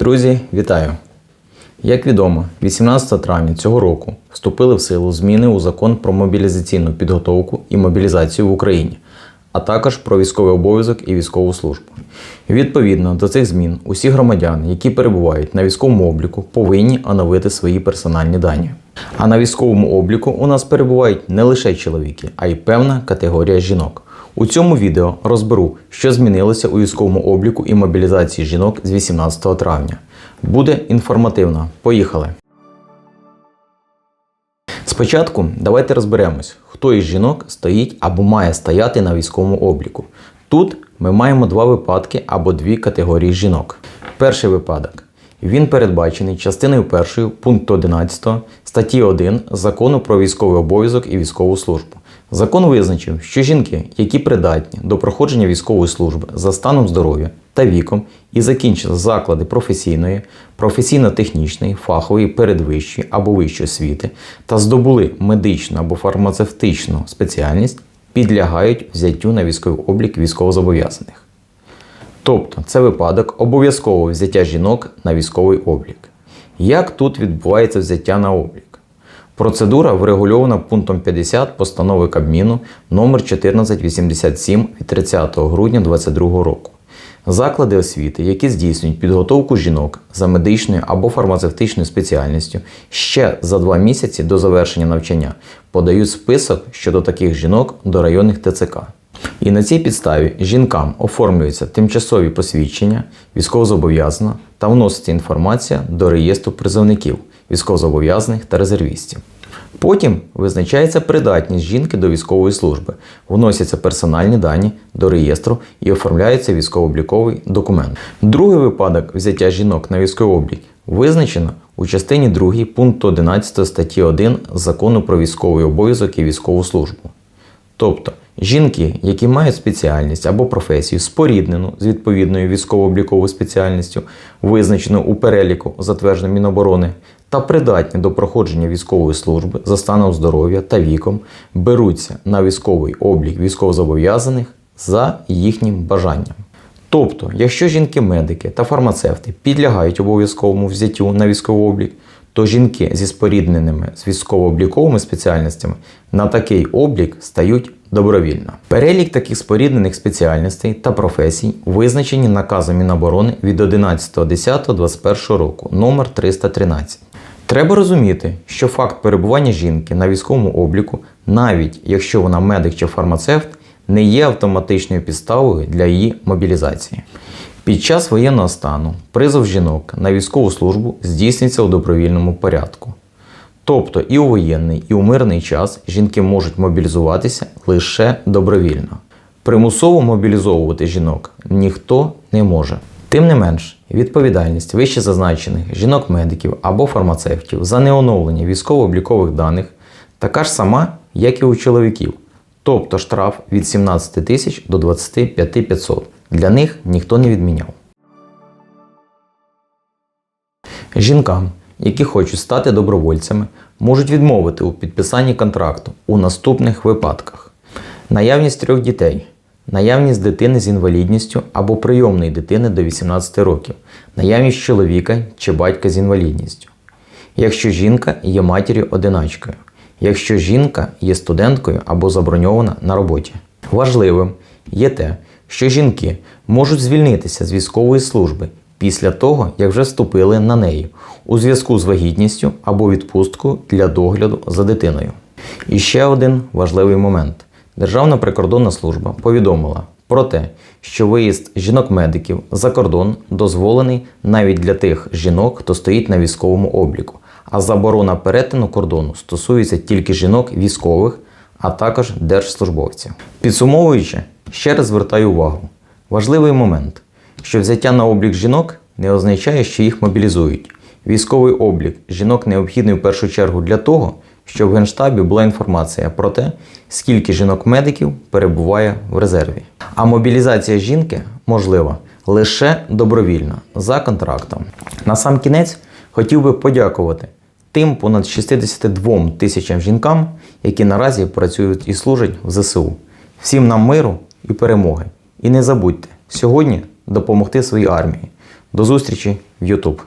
Друзі, вітаю! Як відомо, 18 травня цього року вступили в силу зміни у закон про мобілізаційну підготовку і мобілізацію в Україні, а також про військовий обов'язок і військову службу. Відповідно до цих змін, усі громадяни, які перебувають на військовому обліку, повинні оновити свої персональні дані. А на військовому обліку у нас перебувають не лише чоловіки, а й певна категорія жінок. У цьому відео розберу, що змінилося у військовому обліку і мобілізації жінок з 18 травня. Буде інформативно. Поїхали! Спочатку давайте розберемось, хто із жінок стоїть або має стояти на військовому обліку. Тут ми маємо два випадки або дві категорії жінок. Перший випадок. Він передбачений частиною 1 пункту 11 статті 1 Закону про військовий обов'язок і військову службу. Закон визначив, що жінки, які придатні до проходження військової служби за станом здоров'я та віком і закінчили заклади професійної, професійно-технічної, фахової, передвищої або вищої освіти та здобули медичну або фармацевтичну спеціальність, підлягають взяттю на військовий облік військовозобов'язаних. Тобто це випадок обов'язкового взяття жінок на військовий облік. Як тут відбувається взяття на облік? Процедура врегульована пунктом 50 постанови Кабміну номер 1487 від 30 грудня 2022 року. Заклади освіти, які здійснюють підготовку жінок за медичною або фармацевтичною спеціальністю ще за два місяці до завершення навчання, подають список щодо таких жінок до районних ТЦК. І на цій підставі жінкам оформлюються тимчасові посвідчення військовозобов'язаного та вноситься інформація до реєстру призовників, військовозобов'язаних та резервістів. Потім визначається придатність жінки до військової служби, вносяться персональні дані до реєстру і оформляється військово-обліковий документ. Другий випадок взяття жінок на військовий облік визначено у частині 2 пункту 11 статті 1 Закону про військовий обов'язок і військову службу. Тобто жінки, які мають спеціальність або професію споріднену з відповідною військово-обліковою спеціальністю, визначену у переліку затвердженому Міноборони, та придатні до проходження військової служби за станом здоров'я та віком, беруться на військовий облік військовозобов'язаних за їхнім бажанням. Тобто, якщо жінки-медики та фармацевти підлягають обов'язковому взяттю на військовий облік, то жінки зі спорідненими з військово-обліковими спеціальностями на такий облік стають добровільно. Перелік таких споріднених спеціальностей та професій визначені наказом Міноборони від 11.10.21 року номер 313. Треба розуміти, що факт перебування жінки на військовому обліку, навіть якщо вона медик чи фармацевт, не є автоматичною підставою для її мобілізації. Під час воєнного стану призов жінок на військову службу здійснюється у добровільному порядку. Тобто і у воєнний, і у мирний час жінки можуть мобілізуватися лише добровільно. Примусово мобілізовувати жінок ніхто не може. Тим не менш, відповідальність вище зазначених жінок-медиків або фармацевтів за неоновлення військово-облікових даних така ж сама, як і у чоловіків, тобто штраф від 17 тисяч до 25 500. Для них ніхто не відміняв. Жінкам, які хочуть стати добровольцями, можуть відмовити у підписанні контракту у наступних випадках: наявність трьох дітей, наявність дитини з інвалідністю або прийомної дитини до 18 років, наявність чоловіка чи батька з інвалідністю. Якщо жінка є матір'ю одиначкою, якщо жінка є студенткою або заброньована на роботі. Важливим є те, що жінки можуть звільнитися з військової служби після того, як вже вступили на неї у зв'язку з вагітністю або відпусткою для догляду за дитиною. І ще один важливий момент. Державна прикордонна служба повідомила про те, що виїзд жінок-медиків за кордон дозволений навіть для тих жінок, хто стоїть на військовому обліку, а заборона перетину кордону стосується тільки жінок військових, а також держслужбовців. Підсумовуючи, ще раз звертаю увагу: важливий момент, що взяття на облік жінок не означає, що їх мобілізують. Військовий облік жінок необхідний в першу чергу для того, щоб в Генштабі була інформація про те, скільки жінок-медиків перебуває в резерві. А мобілізація жінки можлива лише добровільно за контрактом. На сам кінець хотів би подякувати тим понад 62 тисячам жінкам, які наразі працюють і служать в ЗСУ. Всім нам миру і перемоги. І не забудьте сьогодні допомогти своїй армії, До зустрічі в YouTube.